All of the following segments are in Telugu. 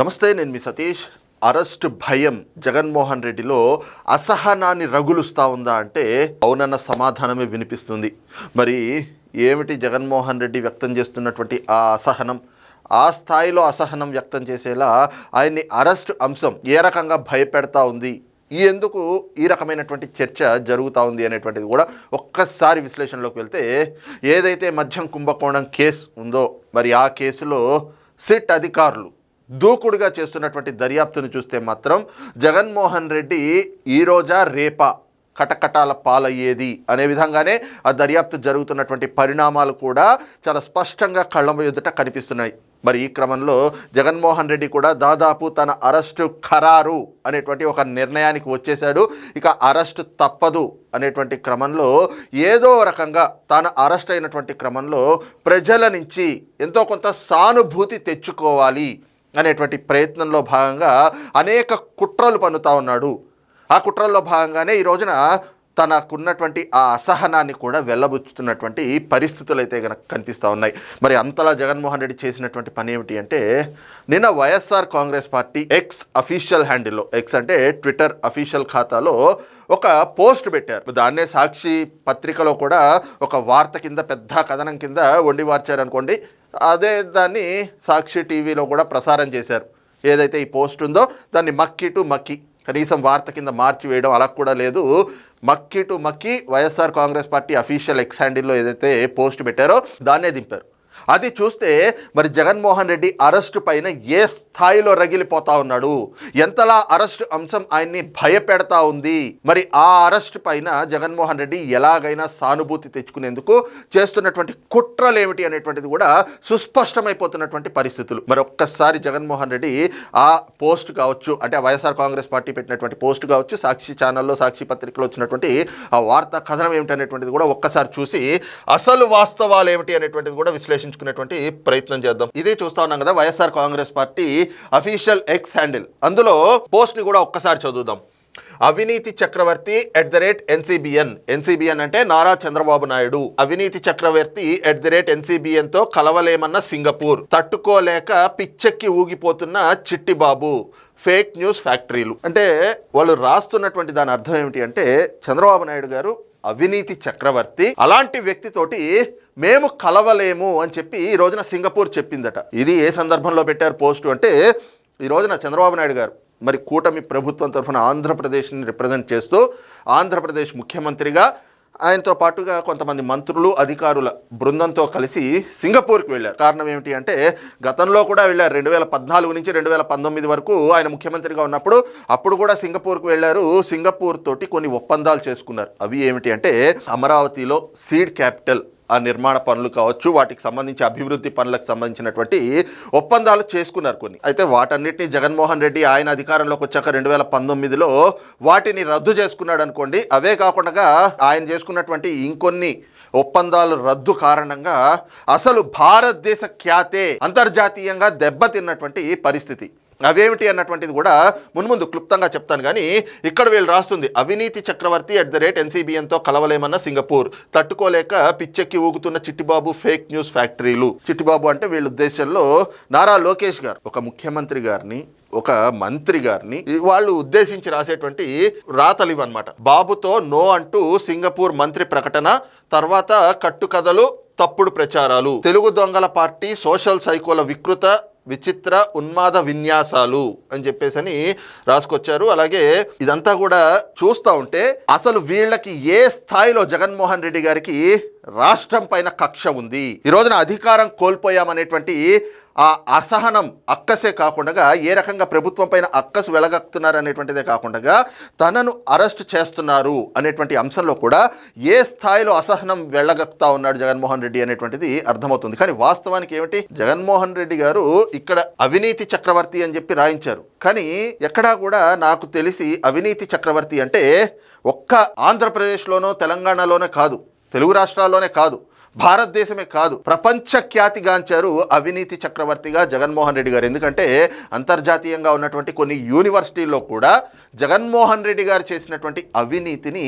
నమస్తే నేను మీ సతీష్. అరెస్ట్ భయం జగన్మోహన్ రెడ్డిలో అసహనాన్ని రగులుస్తా ఉందా అంటే అవునన్న సమాధానమే వినిపిస్తుంది. మరి ఏమిటి జగన్మోహన్ రెడ్డి వ్యక్తం చేస్తున్నటువంటి ఆ అసహనం? ఆ స్థాయిలో అసహనం వ్యక్తం చేసేలా ఆయన్ని అరెస్ట్ అంశం ఏ రకంగా భయపెడతా ఉంది? ఎందుకు ఈ రకమైనటువంటి చర్చ జరుగుతూ ఉంది అనేటువంటిది కూడా ఒక్కసారి విశ్లేషణలోకి వెళ్తే ఏదైతే మద్యం కుంభకోణం కేసు ఉందో మరి ఆ కేసులో సిట్ అధికారులు దూకుడుగా చేస్తున్నటువంటి దర్యాప్తును చూస్తే మాత్రం జగన్మోహన్ రెడ్డి ఈ రోజా రేపా కటకటాల పాలయ్యేది అనే విధంగానే ఆ దర్యాప్తు జరుగుతున్నటువంటి పరిణామాలు కూడా చాలా స్పష్టంగా కళ్ళ ఎదుట కనిపిస్తున్నాయి. మరి ఈ క్రమంలో జగన్మోహన్ రెడ్డి కూడా దాదాపు తన అరెస్టు ఖరారు అనేటువంటి ఒక నిర్ణయానికి వచ్చేశాడు. ఇక అరెస్టు తప్పదు అనేటువంటి క్రమంలో ఏదో రకంగా తాను అరెస్ట్ అయినటువంటి క్రమంలో ప్రజల నుంచి ఎంతో కొంత సానుభూతి తెచ్చుకోవాలి. అనేటువంటి ప్రయత్నంలో భాగంగా అనేక కుట్రలు పన్నుతా ఉన్నాడు. ఆ కుట్రల్లో భాగంగానే ఈ రోజున తనకున్నటువంటి ఆ అసహనాన్ని కూడా వెళ్ళబుచ్చుతున్నటువంటి పరిస్థితులు అయితే కనుక కనిపిస్తూ ఉన్నాయి. మరి అంతలా జగన్మోహన్ రెడ్డి చేసినటువంటి పని ఏమిటి అంటే నిన్న YSR Congress party X official హ్యాండిల్లో X అంటే ట్విట్టర్ అఫీషియల్ ఖాతాలో ఒక పోస్ట్ పెట్టారు. దాన్నే సాక్షి పత్రికలో కూడా ఒక వార్త కింద పెద్ద కథనం కింద వండి వార్చారనుకోండి అదే దాన్ని సాక్షి టీవీలో కూడా ప్రసారం చేశారు. ఏదైతే ఈ పోస్ట్ ఉందో దాన్ని మక్కి టు మక్కి కనీసం వార్త కింద మార్చి వేయడం అలా కూడా లేదు. మక్కి టు మక్కి YSR Congress party official X హ్యాండిల్లో ఏదైతే పోస్ట్ పెట్టారో దాన్నే దింపారు. అది చూస్తే మరి జగన్మోహన్ రెడ్డి అరెస్టు పైన ఏ స్థాయిలో రగిలిపోతా ఉన్నాడు? ఎంతలా అరెస్టు అంశం ఆయన్ని భయపెడతా ఉంది? మరి ఆ అరెస్టు పైన జగన్మోహన్ రెడ్డి ఎలాగైనా సానుభూతి తెచ్చుకునేందుకు చేస్తున్నటువంటి కుట్రలు ఏమిటి అనేటువంటిది కూడా సుస్పష్టమైపోతున్నటువంటి పరిస్థితులు. మరి ఒక్కసారి జగన్మోహన్ రెడ్డి ఆ పోస్ట్ కావచ్చు అంటే వైఎస్ఆర్ కాంగ్రెస్ పార్టీ పెట్టినటువంటి పోస్ట్ కావచ్చు సాక్షి ఛానల్లో సాక్షి పత్రికలో వచ్చినటువంటి ఆ వార్తా కథనం ఏమిటి అనేటువంటిది కూడా ఒక్కసారి చూసి అసలు వాస్తవాలు ఏమిటి అనేటువంటిది కూడా విశ్లేషించుకునేటువంటి ప్రయత్నం చేద్దాం. ఇదే చూస్తా ఉన్నాం కదా YSR Congress party official X handle. అందులో పోస్ట్ని కూడా ఒక్కసారి చదువుదాం. అవినీతి చక్రవర్తి at the rate NCBN. NCBN అంటే నారా చంద్రబాబు నాయుడు. అవినీతి చక్రవర్తి ఎట్ ద రేట్ ఎన్సీబీఎన్తో కలవలేమన్న సింగపూర్. తట్టుకోలేక పిచ్చెక్కి ఊగిపోతున్న చిట్టి బాబు ఫేక్ న్యూస్ ఫ్యాక్టరీలు. అంటే వాళ్ళు రాస్తున్నటువంటి దాని అర్థం ఏమిటి అంటే చంద్రబాబు నాయుడు గారు అవినీతి చక్రవర్తి. అలాంటి వ్యక్తితోటి మేము కలవలేము అని చెప్పి ఈ రోజున సింగపూర్ చెప్పిందట. ఇది ఏ సందర్భంలో పెట్టారు పోస్టు అంటే ఈ రోజున చంద్రబాబు నాయుడు గారు మరి కూటమి ప్రభుత్వం తరఫున ఆంధ్రప్రదేశ్ని రిప్రజెంట్ చేస్తూ ఆంధ్రప్రదేశ్ ముఖ్యమంత్రిగా ఆయనతో పాటుగా కొంతమంది మంత్రులు అధికారుల బృందంతో కలిసి సింగపూర్కి వెళ్ళారు. కారణం ఏమిటి అంటే గతంలో కూడా వెళ్ళారు. రెండు వేల పద్నాలుగు నుంచి రెండు వేల పంతొమ్మిది వరకు ఆయన ముఖ్యమంత్రిగా ఉన్నప్పుడు అప్పుడు కూడా సింగపూర్కి వెళ్ళారు. సింగపూర్ తోటి కొన్ని ఒప్పందాలు చేసుకున్నారు. అవి ఏమిటి అంటే అమరావతిలో సీడ్ క్యాపిటల్ నిర్మాణ పనులు కావచ్చు వాటికి సంబంధించి అభివృద్ధి పనులకు సంబంధించినటువంటి ఒప్పందాలు చేసుకున్నారు కొన్ని. అయితే వాటన్నిటిని జగన్మోహన్ రెడ్డి ఆయన అధికారంలోకి వచ్చాక రెండు వేల పంతొమ్మిదిలో వాటిని రద్దు చేసుకున్నాడు అనుకోండి. అవే కాకుండా ఆయన చేసుకున్నటువంటి ఇంకొన్ని ఒప్పందాలు రద్దు కారణంగా అసలు భారతదేశ ఖ్యాతే అంతర్జాతీయంగా దెబ్బతిన్నటువంటి పరిస్థితి. అవేమిటి అన్నటువంటిది కూడా మున్ముందు క్లుప్తంగా చెప్తాను కానీ ఇక్కడ వీళ్ళు రాస్తుంది అవినీతి చక్రవర్తి అట్ ద రేట్ ఎన్సీబీఎన్తో కలవలేమన్న సింగపూర్. తట్టుకోలేక పిచ్చెక్కి ఊగుతున్న చిట్టిబాబు ఫేక్ న్యూస్ ఫ్యాక్టరీలు చిట్టిబాబు అంటే వీళ్ళ ఉద్దేశంలో నారా లోకేష్ గారు ఒక ముఖ్యమంత్రి గారిని ఒక మంత్రి గారిని వాళ్ళు ఉద్దేశించి రాసేటువంటి రాతలు ఇవన్నమాట బాబుతో నో అంటూ సింగపూర్ మంత్రి ప్రకటన తర్వాత కట్టుకథలు తప్పుడు ప్రచారాలు. తెలుగు దొంగల పార్టీ సోషల్ సైకోల వికృత విచిత్ర ఉన్మాద విన్యాసాలు అని చెప్పేసి అని రాసుకొచ్చారు. అలాగే ఇదంతా కూడా చూస్తూ ఉంటే అసలు వీళ్ళకి ఏ స్థాయిలో జగన్మోహన్ రెడ్డి గారికి రాష్ట్రం పైన కక్ష ఉంది? ఈ రోజున అధికారం కోల్పోయామనేటువంటి ఆ అసహనం అక్కసే కాకుండా ఏ రకంగా ప్రభుత్వం పైన అక్కసు వెలగక్తున్నారు అనేటువంటిదే కాకుండా తనను అరెస్ట్ చేస్తున్నారు అనేటువంటి అంశంలో కూడా ఏ స్థాయిలో అసహనం వెళ్ళగక్తా ఉన్నాడు జగన్మోహన్ రెడ్డి అనేటువంటిది అర్థమవుతుంది. కానీ వాస్తవానికి ఏమిటి? జగన్మోహన్ రెడ్డి గారు ఇక్కడ అవినీతి చక్రవర్తి అని చెప్పి రాయించారు. కానీ ఎక్కడా కూడా నాకు తెలిసి అవినీతి చక్రవర్తి అంటే ఒక్క ఆంధ్రప్రదేశ్లోనో తెలంగాణలోనే కాదు తెలుగు రాష్ట్రాల్లోనే కాదు. భారతదేశమే కాదు ప్రపంచ ఖ్యాతిగాంచారు అవినీతి చక్రవర్తిగా జగన్మోహన్ రెడ్డి గారు. ఎందుకంటే అంతర్జాతీయంగా ఉన్నటువంటి కొన్ని యూనివర్సిటీల్లో కూడా జగన్మోహన్ రెడ్డి గారు చేసినటువంటి అవినీతిని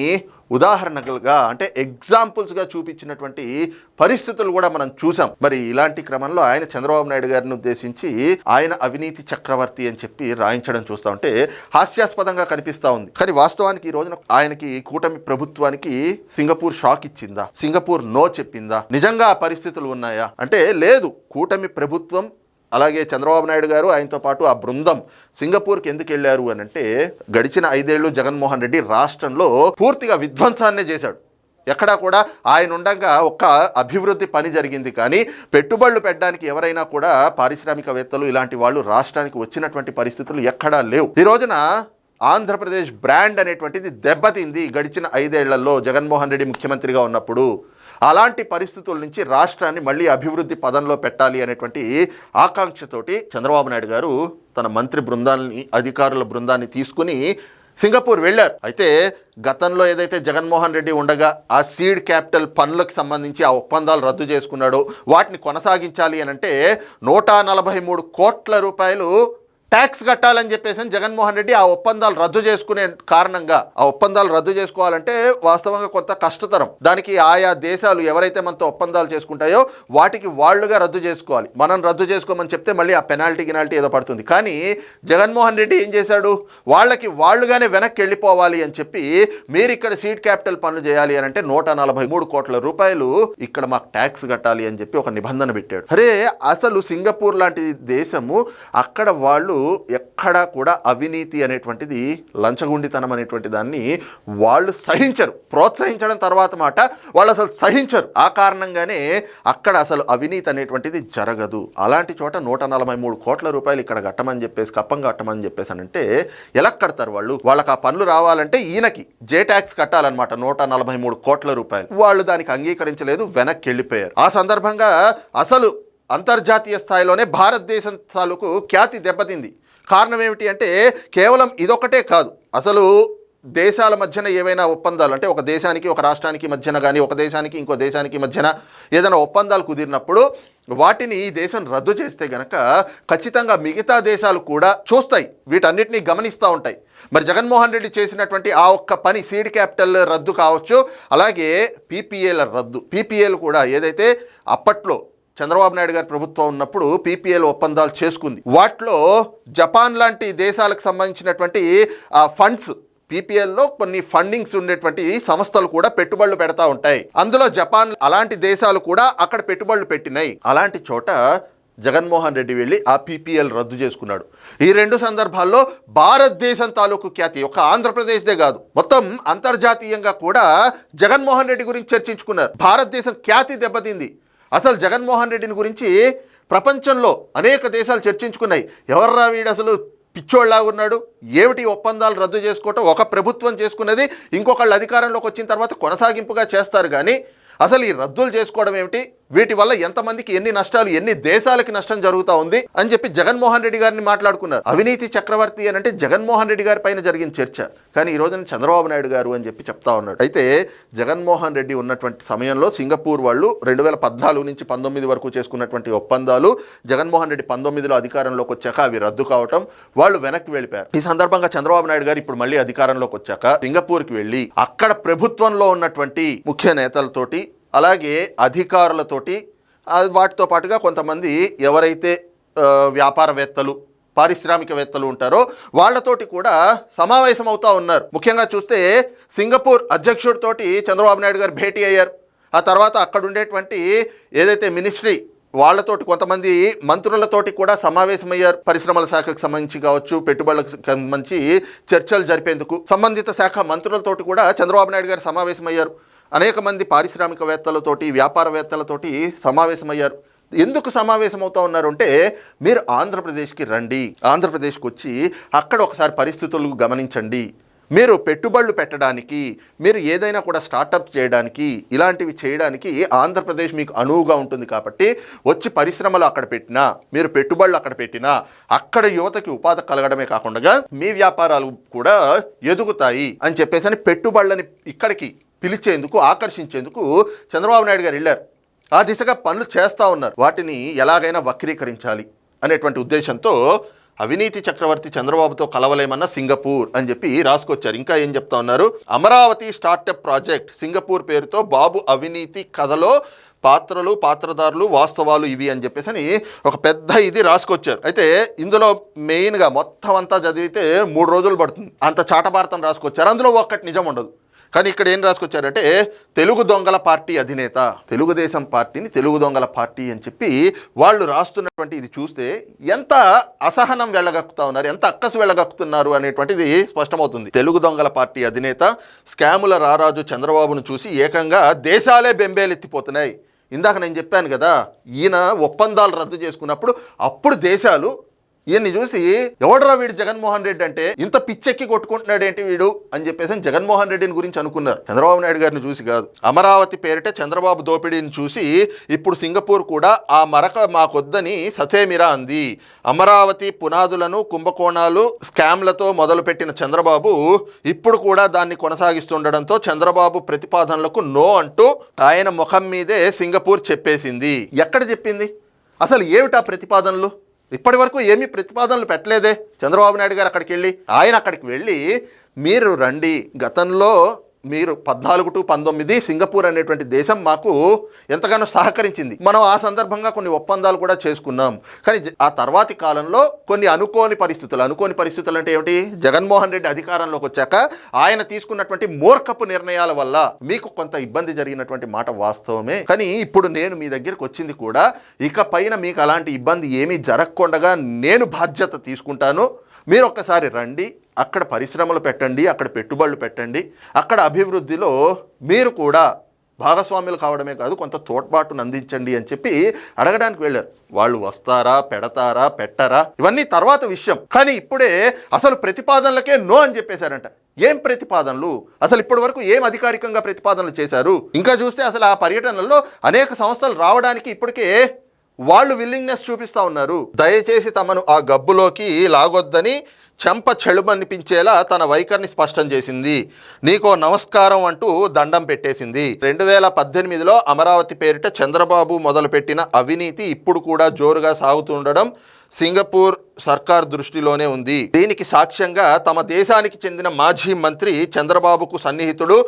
ఉదాహరణలుగా అంటే ఎగ్జాంపుల్స్గా చూపించినటువంటి పరిస్థితులు కూడా మనం చూసాం. మరి ఇలాంటి క్రమంలో ఆయన చంద్రబాబు నాయుడు గారిని ఉద్దేశించి ఆయన అవినీతి చక్రవర్తి అని చెప్పి రాయించడం చూస్తా ఉంటే హాస్యాస్పదంగా కనిపిస్తూ ఉంది. కానీ వాస్తవానికి ఈ రోజున ఆయనకి కూటమి ప్రభుత్వానికి సింగపూర్ షాక్ ఇచ్చిందా? సింగపూర్ నో చెప్పిందా? నిజంగా ఆ పరిస్థితులు ఉన్నాయా? అంటే లేదు. కూటమి ప్రభుత్వం అలాగే చంద్రబాబు నాయుడు గారు ఆయనతో పాటు ఆ బృందం సింగపూర్కి ఎందుకు వెళ్ళారు అని అంటే గడిచిన ఐదేళ్ళు జగన్మోహన్ రెడ్డి రాష్ట్రంలో పూర్తిగా విధ్వంసాన్నే చేశాడు. ఎక్కడా కూడా ఆయన ఉండగా ఒక్క అభివృద్ధి పని జరిగింది కానీ పెట్టుబడులు పెట్టడానికి ఎవరైనా కూడా పారిశ్రామికవేత్తలు ఇలాంటి వాళ్ళు రాష్ట్రానికి వచ్చినటువంటి పరిస్థితులు ఎక్కడా లేవు. ఈ రోజున ఆంధ్రప్రదేశ్ బ్రాండ్ అనేటువంటిది దెబ్బతింది గడిచిన ఐదేళ్ళలో జగన్మోహన్ రెడ్డి ముఖ్యమంత్రిగా ఉన్నప్పుడు. అలాంటి పరిస్థితుల నుంచి రాష్ట్రాన్ని మళ్ళీ అభివృద్ధి పదంలో పెట్టాలి అనేటువంటి ఆకాంక్షతోటి చంద్రబాబు నాయుడు గారు తన మంత్రి బృందాన్ని అధికారుల బృందాన్ని తీసుకుని సింగపూర్ వెళ్ళారు. అయితే గతంలో ఏదైతే జగన్మోహన్ రెడ్డి ఉండగా ఆ సీడ్ క్యాపిటల్ పనులకు సంబంధించి ఆ ఒప్పందాలు రద్దు చేసుకున్నాడో వాటిని కొనసాగించాలి అని అంటే నూట నలభై మూడు కోట్ల రూపాయలు ట్యాక్స్ కట్టాలని చెప్పేసి అని జగన్మోహన్ రెడ్డి ఆ ఒప్పందాలు రద్దు చేసుకునే కారణంగా ఆ ఒప్పందాలు రద్దు చేసుకోవాలంటే వాస్తవంగా కొంత కష్టతరం. దానికి ఆయా దేశాలు ఎవరైతే మనతో ఒప్పందాలు చేసుకుంటాయో వాటికి వాళ్ళుగా రద్దు చేసుకోవాలి. మనం రద్దు చేసుకోమని చెప్తే మళ్ళీ ఆ పెనాల్టీ గినాల్టీ ఏదో పడుతుంది. కానీ జగన్మోహన్ రెడ్డి ఏం చేశాడు? వాళ్ళకి వాళ్ళుగానే వెనక్కి వెళ్ళిపోవాలి అని చెప్పి మీరు ఇక్కడ సీట్ క్యాపిటల్ పనులు చేయాలి అని అంటే నూట నలభై మూడు కోట్ల రూపాయలు ఇక్కడ మాకు ట్యాక్స్ కట్టాలి అని చెప్పి ఒక నిబంధన పెట్టాడు. అరే అసలు సింగపూర్ లాంటి దేశము అక్కడ వాళ్ళు ఎక్కడా కూడా అవినీతి అనేటువంటిది లంచగుండితనం అనేటువంటి దాన్ని వాళ్ళు సహించరు. ప్రోత్సహించడం తర్వాత మాట వాళ్ళు అసలు సహించరు. ఆ కారణంగానే అక్కడ అసలు అవినీతి అనేటువంటిది జరగదు. అలాంటి చోట నూట నలభై మూడు కోట్ల రూపాయలు ఇక్కడ కట్టమని చెప్పేసి కప్పం కట్టమని చెప్పేసి అని అంటే ఎలా కడతారు వాళ్ళు? వాళ్ళకి ఆ పనులు రావాలంటే ఈయనకి జే ట్యాక్స్ కట్టాలన్నమాట నూట నలభై మూడు కోట్ల రూపాయలు. వాళ్ళు దానికి అంగీకరించలేదు వెనక్కి వెళ్ళిపోయారు. ఆ సందర్భంగా అసలు అంతర్జాతీయ స్థాయిలోనే భారతదేశం తాలూకు ఖ్యాతి దెబ్బతింది. కారణం ఏమిటి అంటే కేవలం ఇదొకటే కాదు. అసలు దేశాల మధ్యన ఏవైనా ఒప్పందాలు అంటే ఒక దేశానికి ఒక రాష్ట్రానికి మధ్యన కానీ ఒక దేశానికి ఇంకో దేశానికి మధ్యన ఏదైనా ఒప్పందాలు కుదిరినప్పుడు వాటిని ఈ దేశం రద్దు చేస్తే గనక ఖచ్చితంగా మిగతా దేశాలు కూడా చూస్తాయి. వీటన్నిటినీ గమనిస్తూ ఉంటాయి. మరి జగన్మోహన్ రెడ్డి చేసినటువంటి ఆ ఒక్క పని సీడ్ క్యాపిటల్ రద్దు కావచ్చు అలాగే పీపీఏల రద్దు పీపీఏలు కూడా ఏదైతే అప్పట్లో చంద్రబాబు నాయుడు గారి ప్రభుత్వం ఉన్నప్పుడు పీపీఎల్ ఒప్పందాలు చేసుకుంది. వాటిలో జపాన్ లాంటి దేశాలకు సంబంధించినటువంటి ఆ ఫండ్స్ పీపీఎల్లో కొన్ని ఫండింగ్స్ ఉండేటువంటి సంస్థలు కూడా పెట్టుబడులు పెడతా ఉంటాయి. అందులో జపాన్ అలాంటి దేశాలు కూడా అక్కడ పెట్టుబడులు పెట్టినాయి. అలాంటి చోట జగన్మోహన్ రెడ్డి వెళ్ళి ఆ పీపీఎల్ రద్దు చేసుకున్నాడు. ఈ రెండు సందర్భాల్లో భారతదేశం తాలూకు ఖ్యాతి ఒక ఆంధ్రప్రదేశ్దే కాదు మొత్తం అంతర్జాతీయంగా కూడా జగన్మోహన్ రెడ్డి గురించి చర్చించుకున్నారు. భారతదేశం ఖ్యాతి దెబ్బతింది. అసలు జగన్మోహన్ రెడ్డిని గురించి ప్రపంచంలో అనేక దేశాలు చర్చించుకున్నాయి. ఎవర్రా వీడు అసలు పిచ్చోళ్ళలా ఉన్నాడు? ఏమిటి ఒప్పందాలు రద్దు చేసుకోవటం? ఒక ప్రభుత్వం చేసుకున్నది ఇంకొకళ్ళు అధికారంలోకి వచ్చిన తర్వాత కొనసాగింపుగా చేస్తారు కానీ అసలు ఈ రద్దులు చేసుకోవడం ఏమిటి? వీటి వల్ల ఎంతమందికి ఎన్ని నష్టాలు ఎన్ని దేశాలకి నష్టం జరుగుతూ ఉంది అని చెప్పి జగన్మోహన్ రెడ్డి గారిని మాట్లాడుకున్నారు. అవినీతి చక్రవర్తి అని అంటే జగన్మోహన్ రెడ్డి గారి పైన జరిగిన చర్చ. కానీ ఈ రోజున చంద్రబాబు నాయుడు గారు అని చెప్పి చెప్తా ఉన్నాడు. అయితే జగన్మోహన్ రెడ్డి ఉన్నటువంటి సమయంలో సింగపూర్ వాళ్ళు రెండు వేల పద్నాలుగు నుంచి పంతొమ్మిది వరకు చేసుకున్నటువంటి ఒప్పందాలు జగన్మోహన్ రెడ్డి పంతొమ్మిదిలో అధికారంలోకి వచ్చాక అవి రద్దు కావటం వాళ్ళు వెనక్కి వెళ్ళిపోయారు. ఈ సందర్భంగా చంద్రబాబు నాయుడు గారు ఇప్పుడు మళ్ళీ అధికారంలోకి వచ్చాక సింగపూర్కి వెళ్ళి అక్కడ ప్రభుత్వంలో ఉన్నటువంటి ముఖ్య నేతలతోటి అలాగే అధికారులతోటి వాటితో పాటుగా కొంతమంది ఎవరైతే వ్యాపారవేత్తలు పారిశ్రామికవేత్తలు ఉంటారో వాళ్ళతోటి కూడా సమావేశం అవుతా ఉన్నారు. ముఖ్యంగా చూస్తే సింగపూర్ అధ్యక్షుడితోటి చంద్రబాబు నాయుడు గారు భేటీ అయ్యారు. ఆ తర్వాత అక్కడ ఉండేటువంటి ఏదైతే మినిస్ట్రీ వాళ్ళతోటి కొంతమంది మంత్రులతోటి కూడా సమావేశమయ్యారు. పరిశ్రమల శాఖకు సంబంధించి కావచ్చు పెట్టుబడులకు సంబంధించి చర్చలు జరిపేందుకు సంబంధిత శాఖ మంత్రులతోటి కూడా చంద్రబాబు నాయుడు గారు సమావేశమయ్యారు. అనేక మంది పారిశ్రామికవేత్తలతోటి వ్యాపారవేత్తలతోటి సమావేశమయ్యారు. ఎందుకు సమావేశం అవుతా ఉన్నారు అంటే మీరు ఆంధ్రప్రదేశ్కి రండి ఆంధ్రప్రదేశ్కి వచ్చి అక్కడ ఒకసారి పరిస్థితులు గమనించండి. మీరు పెట్టుబడులు పెట్టడానికి మీరు ఏదైనా కూడా స్టార్టప్ చేయడానికి ఇలాంటివి చేయడానికి ఆంధ్రప్రదేశ్ మీకు అనువుగా ఉంటుంది కాబట్టి వచ్చి పరిశ్రమలు అక్కడ పెట్టినా మీరు పెట్టుబడులు అక్కడ పెట్టినా అక్కడ యువతకి ఉపాధి కలగడమే కాకుండా మీ వ్యాపారాలు కూడా ఎదుగుతాయి అని చెప్పేసి అని పెట్టుబడులని ఇక్కడికి పిలిచేందుకు ఆకర్షించేందుకు చంద్రబాబు నాయుడు గారు వెళ్ళారు. ఆ దిశగా పనులు చేస్తూ ఉన్నారు. వాటిని ఎలాగైనా వక్రీకరించాలి అనేటువంటి ఉద్దేశంతో అవినీతి చక్రవర్తి చంద్రబాబుతో కలవలేమన్న సింగపూర్ అని చెప్పి రాసుకొచ్చారు. ఇంకా ఏం చెప్తా ఉన్నారు? అమరావతి స్టార్టప్ ప్రాజెక్ట్ సింగపూర్ పేరుతో బాబు అవినీతి కథలో పాత్రలు పాత్రదారులు వాస్తవాలు ఇవి అని చెప్పేసి అని ఒక పెద్ద ఇది రాసుకొచ్చారు. అయితే ఇందులో మెయిన్గా మొత్తం అంతా చదివితే మూడు రోజులు పడుతుంది. అంత చాటభారతం రాసుకొచ్చారు. అందులో ఒక్కటి నిజం ఉండదు. కానీ ఇక్కడ ఏం రాసుకొచ్చారంటే తెలుగు దొంగల పార్టీ అధినేత తెలుగుదేశం పార్టీని తెలుగు దొంగల పార్టీ అని చెప్పి వాళ్ళు రాస్తున్నటువంటి ఇది చూస్తే ఎంత అసహనం వెళ్ళగక్కుతా ఉన్నారు ఎంత అక్కసు వెళ్ళగక్కుతున్నారు అనేటువంటిది స్పష్టమవుతుంది. తెలుగు దొంగల పార్టీ అధినేత స్కాముల రారాజు చంద్రబాబును చూసి ఏకంగా దేశాలే బెంబేలెత్తిపోతున్నాయి. ఇందాక నేను చెప్పాను కదా ఈయన ఒప్పందాలు రద్దు చేసుకున్నప్పుడు అప్పుడు దేశాలు ఈయన్ని చూసి ఎవడరా వీడు జగన్మోహన్ రెడ్డి అంటే? ఇంత పిచ్చెక్కి కొట్టుకుంటున్నాడు ఏంటి వీడు? అని చెప్పేసి జగన్మోహన్ రెడ్డిని గురించి అనుకున్నారు. చంద్రబాబు నాయుడు గారిని చూసి కాదు. అమరావతి పేరిట చంద్రబాబు దోపిడీని చూసి ఇప్పుడు సింగపూర్ కూడా ఆ మరక మాకొద్దని ససేమిరా అంది. అమరావతి పునాదులను కుంభకోణాలు స్కామ్లతో మొదలుపెట్టిన చంద్రబాబు ఇప్పుడు కూడా దాన్ని కొనసాగిస్తుండడంతో చంద్రబాబు ప్రతిపాదనలకు నో అంటూ ఆయన ముఖం మీదే సింగపూర్ చెప్పేసింది. ఎక్కడ చెప్పింది? అసలు ఏమిటా ప్రతిపాదనలు? ఇప్పటి వరకు ఏమీ ప్రతిపాదనలు పెట్టలేదే. చంద్రబాబు నాయుడు గారు అక్కడికి వెళ్ళి ఆయన అక్కడికి వెళ్ళి మీరు రండి గతంలో మీరు పద్నాలుగు టు పంతొమ్మిది సింగపూర్ అనేటువంటి దేశం మాకు ఎంతగానో సహకరించింది. మనం ఆ సందర్భంగా కొన్ని ఒప్పందాలు కూడా చేసుకున్నాం. కానీ ఆ తర్వాతి కాలంలో కొన్ని అనుకోని పరిస్థితులు అనుకోని పరిస్థితులు అంటే ఏమిటి? జగన్మోహన్ రెడ్డి అధికారంలోకి వచ్చాక ఆయన తీసుకున్నటువంటి మూర్ఖపు నిర్ణయాల వల్ల మీకు కొంత ఇబ్బంది జరిగినటువంటి మాట వాస్తవమే. కానీ ఇప్పుడు నేను మీ దగ్గరికి వచ్చింది కూడా ఇక పైన మీకు అలాంటి ఇబ్బంది ఏమీ జరగకుండా నేను బాధ్యత తీసుకుంటాను. మీరు ఒక్కసారి రండి. అక్కడ పరిశ్రమలు పెట్టండి అక్కడ పెట్టుబడులు పెట్టండి. అక్కడ అభివృద్ధిలో మీరు కూడా భాగస్వాములు కావడమే కాదు కొంత తోడ్పాటును అందించండి అని చెప్పి అడగడానికి వెళ్ళారు. వాళ్ళు వస్తారా పెడతారా పెట్టరా? ఇవన్నీ తర్వాత విషయం. కానీ ఇప్పుడే అసలు ప్రతిపాదనలకే నో అని చెప్పేశారంట. ఏం ప్రతిపాదనలు? అసలు ఇప్పటి వరకు ఏం అధికారికంగా ప్రతిపాదనలు చేశారు? ఇంకా చూస్తే అసలు ఆ పర్యటనలో అనేక సంస్థలు రావడానికి ఇప్పటికే వాళ్ళు విల్లింగ్నెస్ చూపిస్తా ఉన్నారు. దయచేసి తమను ఆ గబ్బులోకి లాగొద్దని చెంప చెడుమనిపించేలా తన వైఖరిని స్పష్టం చేసింది. నీకో నమస్కారం అంటూ దండం పెట్టేసింది. రెండు వేల పద్దెనిమిదిలో అమరావతి పేరిట చంద్రబాబు మొదలుపెట్టిన అవినీతి ఇప్పుడు కూడా జోరుగా సాగుతుండడం సింగపూర్ సర్కార్ దృష్టిలోనే ఉంది. దీనికి సాక్ష్యంగా తమ దేశానికి చెందిన మాజీ మంత్రి చంద్రబాబుకు సన్నిహితుడు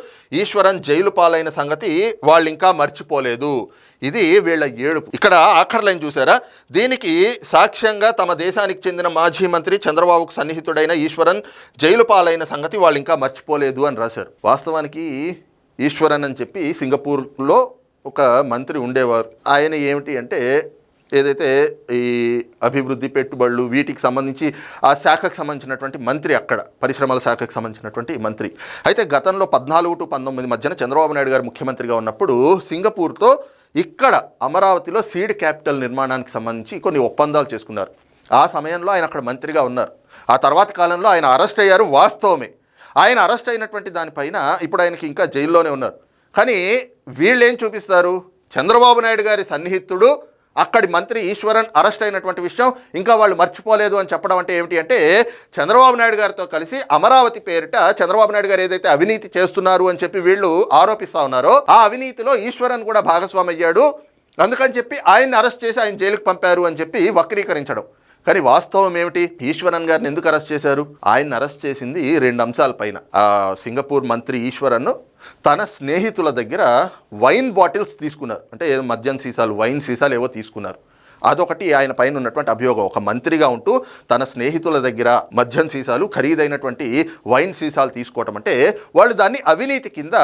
ఈశ్వరన్ జైలు పాలైన సంగతి వాళ్ళు ఇంకా మర్చిపోలేదు. ఇది వీళ్ళ ఏడుపు. ఇక్కడ ఆఖరి లైన్ చూసారా? దీనికి సాక్ష్యంగా తమ దేశానికి చెందిన మాజీ మంత్రి చంద్రబాబుకు సన్నిహితుడైన ఈశ్వరన్ జైలు పాలైన సంగతి వాళ్ళు ఇంకా మర్చిపోలేదు అని రాశారు. వాస్తవానికి ఈశ్వరన్ అని చెప్పి సింగపూర్లో ఒక మంత్రి ఉండేవారు. ఆయన ఏమిటి అంటే ఏదైతే ఈ అభివృద్ధి పెట్టుబడులు వీటికి సంబంధించి ఆ శాఖకు సంబంధించినటువంటి మంత్రి అక్కడ పరిశ్రమల శాఖకు సంబంధించినటువంటి మంత్రి. అయితే గతంలో పద్నాలుగు టు పంతొమ్మిది మధ్యన చంద్రబాబు నాయుడు గారు ముఖ్యమంత్రిగా ఉన్నప్పుడు సింగపూర్తో ఇక్కడ అమరావతిలో సీడ్ క్యాపిటల్ నిర్మాణానికి సంబంధించి కొన్ని ఒప్పందాలు చేసుకున్నారు. ఆ సమయంలో ఆయన అక్కడ మంత్రిగా ఉన్నారు. ఆ తర్వాత కాలంలో ఆయన అరెస్ట్ అయ్యారు వాస్తవమే. ఆయన అరెస్ట్ అయినటువంటి దానిపైన ఇప్పుడు ఆయనకి ఇంకా జైల్లోనే ఉన్నారు. కానీ వీళ్ళు ఏం చూపిస్తారు? చంద్రబాబు నాయుడు గారి సన్నిహితుడు అక్కడి మంత్రి ఈశ్వరన్ అరెస్ట్ అయినటువంటి విషయం ఇంకా వాళ్ళు మర్చిపోలేదు అని చెప్పడం అంటే ఏమిటి అంటే చంద్రబాబు నాయుడు గారితో కలిసి అమరావతి పేరిట చంద్రబాబు నాయుడు గారు ఏదైతే అవినీతి చేస్తున్నారు అని చెప్పి వీళ్ళు ఆరోపిస్తా ఉన్నారో ఆ అవినీతిలో ఈశ్వరన్ కూడా భాగస్వామి అయ్యాడు. అందుకని చెప్పి ఆయన్ని అరెస్ట్ చేసి ఆయన జైలుకు పంపారు అని చెప్పి వక్రీకరించడం. కానీ వాస్తవం ఏమిటి? ఈశ్వరన్ గారిని ఎందుకు అరెస్ట్ చేశారు? ఆయన్ని అరెస్ట్ చేసింది రెండు అంశాలపైన ఆ సింగపూర్ మంత్రి ఈశ్వరన్ తన స్నేహితుల దగ్గర వైన్ బాటిల్స్ తీసుకున్నారు. అంటే ఏదో మద్యం సీసాలు వైన్ సీసాలు ఏవో తీసుకున్నారు. అదొకటి ఆయన పైన ఉన్నటువంటి అభియోగం. ఒక మంత్రిగా ఉంటూ తన స్నేహితుల దగ్గర మద్యం సీసాలు ఖరీదైనటువంటి వైన్ సీసాలు తీసుకోవటం అంటే వాళ్ళు దాన్ని అవినీతి కింద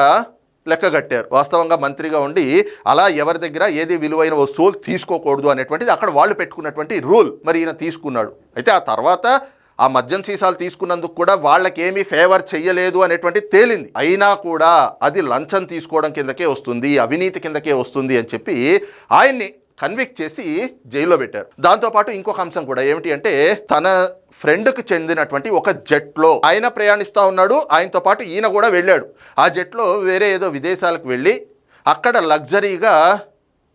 లెక్కగట్టారు వాస్తవంగా మంత్రిగా ఉండి అలా ఎవరి దగ్గర ఏది విలువైన వస్తువులు తీసుకోకూడదు అనేటువంటిది అక్కడ వాళ్ళు పెట్టుకున్నటువంటి రూల్ మరి ఈయన తీసుకున్నాడు. అయితే ఆ తర్వాత ఆ మద్యం సీసాలు తీసుకున్నందుకు కూడా వాళ్ళకేమీ ఫేవర్ చెయ్యలేదు అనేటువంటి తేలింది. అయినా కూడా అది లంచం తీసుకోవడం కిందకే వస్తుంది అవినీతి కిందకే వస్తుంది అని చెప్పి ఆయన్ని కన్విక్ట్ చేసి జైల్లో పెట్టారు. దాంతోపాటు ఇంకొక అంశం కూడా ఏమిటి అంటే తన ఫ్రెండ్కి చెందినటువంటి ఒక జెట్లో ఆయన ప్రయాణిస్తూ ఉన్నాడు ఆయనతో పాటు ఈయన కూడా వెళ్ళాడు. ఆ జెట్లో వేరే ఏదో విదేశాలకు వెళ్ళి అక్కడ లగ్జరీగా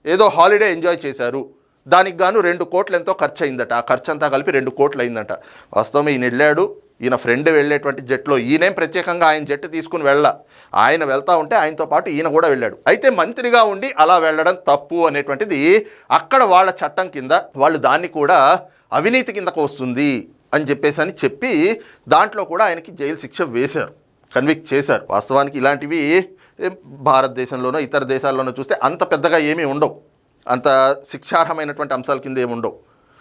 ఏదో హాలిడే ఎంజాయ్ చేశారు. దానికి గాను రెండు కోట్లు ఎంతో ఖర్చు అయిందట ఆ ఖర్చు అంతా కలిపి రెండు కోట్లు అయిందట వాస్తవం ఈయన వెళ్ళాడు ఈయన ఫ్రెండ్ వెళ్ళేటువంటి జట్లో ఈయనేం ప్రత్యేకంగా ఆయన జట్టు తీసుకుని వెళ్ళ. ఆయన వెళ్తా ఉంటే ఆయనతో పాటు ఈయన కూడా వెళ్ళాడు. అయితే మంత్రిగా ఉండి అలా వెళ్ళడం తప్పు అనేటువంటిది అక్కడ వాళ్ళ చట్టం కింద వాళ్ళు దాన్ని కూడా అవినీతి కిందకు వస్తుంది అని చెప్పేసి అని చెప్పి దాంట్లో కూడా ఆయనకి జైలు శిక్ష వేశారు. కన్విక్ట్ చేశారు. వాస్తవానికి ఇలాంటివి భారతదేశంలోనో ఇతర దేశాల్లోనో చూస్తే అంత పెద్దగా ఏమీ ఉండవు. అంత శిక్షార్హమైనటువంటి అంశాల కింద ఏమి ఉండవు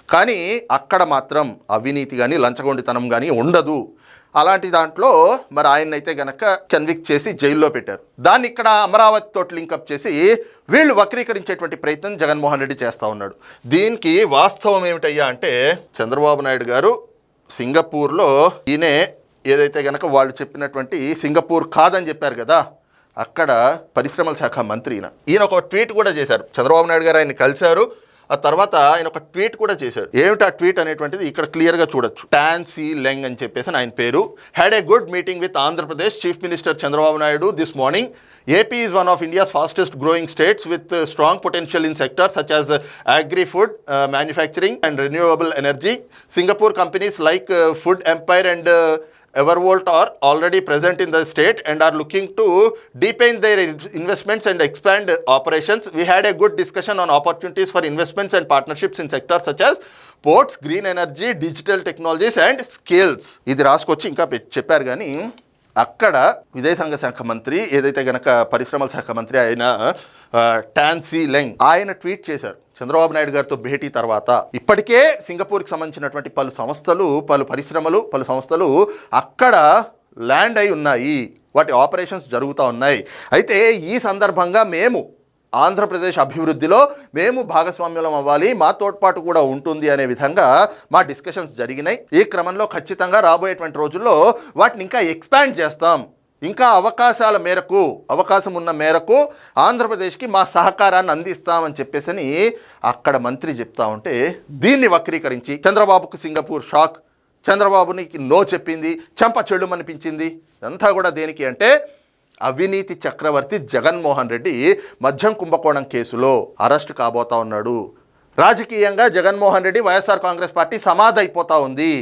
కానీ అక్కడ మాత్రం అవినీతి కానీ లంచగొండితనం కానీ ఉండదు. అలాంటి దాంట్లో మరి ఆయన్నైతే గనక కన్విక్ట్ చేసి జైల్లో పెట్టారు. దాన్ని ఇక్కడ అమరావతి తోటి లింకప్ చేసి వీళ్ళు వక్రీకరించేటువంటి ప్రయత్నం జగన్మోహన్ రెడ్డి చేస్తూ ఉన్నాడు. దీనికి వాస్తవం ఏమిటయ్యా అంటే చంద్రబాబు నాయుడు గారు సింగపూర్లో ఈయనే ఏదైతే గనక వాళ్ళు చెప్పినటువంటి సింగపూర్ కాదని చెప్పారు కదా అక్కడ పరిశ్రమల శాఖ మంత్రి ఈయన. ఈయన ఒక ట్వీట్ కూడా చేశారు. చంద్రబాబు నాయుడు గారు ఆయన కలిశారు. ఆ తర్వాత ఆయన ఒక ట్వీట్ కూడా చేశారు ఏమిటి ఆ ట్వీట్ అనేటువంటిది? ఇక్కడ క్లియర్గా చూడొచ్చు. టాన్సీ లెంగ్ అని చెప్పేసి ఆయన పేరు. Had a good meeting with Andhra Pradesh chief minister Chandrababu Naidu this morning AP is one of India's fastest growing states with strong potential in sector such as agri food manufacturing and renewable energy Singapore companies like food empire and Evervolt are already present in the state and are looking to deepen their in- investments and expand operations. We had a good discussion on opportunities for investments and partnerships in sectors such as ports, green energy, digital technologies and skills. ఇది రాసుకొచ్చి ఇంకా పె- చెప్పారు కానీ అక్కడ విదేశాంగ శాఖ మంత్రి ఏదైతే గనక పరిశ్రమల శాఖ మంత్రి ఆయన ఆ, టాన్సీ లెంగ్ ఆయన ట్వీట్ చేశారు చంద్రబాబు నాయుడు గారితో భేటీ తర్వాత ఇప్పటికే సింగపూర్కి సంబంధించినటువంటి పలు సంస్థలు పలు పరిశ్రమలు పలు సంస్థలు అక్కడ ల్యాండ్ అయి ఉన్నాయి. వాటి ఆపరేషన్స్ జరుగుతూ ఉన్నాయి. అయితే ఈ సందర్భంగా మేము ఆంధ్రప్రదేశ్ అభివృద్ధిలో మేము భాగస్వామ్యం అవ్వాలి మా తోడ్పాటు కూడా ఉంటుంది అనే విధంగా మా డిస్కషన్స్ జరిగినాయి. ఈ క్రమంలో ఖచ్చితంగా రాబోయేటువంటి రోజుల్లో వాటిని ఇంకా ఎక్స్పాండ్ చేస్తాం. ఇంకా అవకాశాల మేరకు అవకాశం ఉన్న మేరకు ఆంధ్రప్రదేశ్కి మా సహకారాన్ని అందిస్తామని చెప్పేసని అక్కడ మంత్రి చెప్తా ఉంటే దీన్ని వక్రీకరించి చంద్రబాబుకు సింగపూర్ షాక్ చంద్రబాబునికి నో చెప్పింది చెంప చెడుమనిపించింది ఇదంతా కూడా దేనికి అంటే అవినీతి చక్రవర్తి జగన్మోహన్ రెడ్డి మద్యం కుంభకోణం కేసులో అరెస్ట్ కాబోతా ఉన్నాడు. రాజకీయంగా జగన్మోహన్ రెడ్డి వైఎస్ఆర్ కాంగ్రెస్ పార్టీ సమాధైపోతా ఉంది.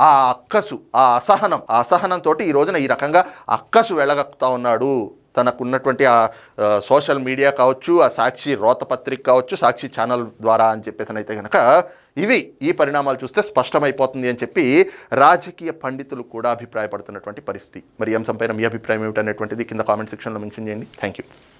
ఆ అక్కసు ఆ అసహనం ఆ అసహనంతో ఈ రోజున ఈ రకంగా అక్కసు వెళ్ళగక్కుతా ఉన్నాడు. తనకున్నటువంటి ఆ ఆ, సోషల్ మీడియా కావచ్చు ఆ సాక్షి రోతపత్రిక కావచ్చు సాక్షి ఛానల్ ద్వారా అని చెప్పేసి అయితే కనుక ఇవి ఈ పరిణామాలు చూస్తే స్పష్టమైపోతుంది అని చెప్పి రాజకీయ పండితులు కూడా అభిప్రాయపడుతున్నటువంటి పరిస్థితి. మరి ఈ అంశంపైన మీ అభిప్రాయం ఏమిటనేటువంటిది కింద కామెంట్ సెక్షన్లో మెన్షన్ చేయండి. Thank you.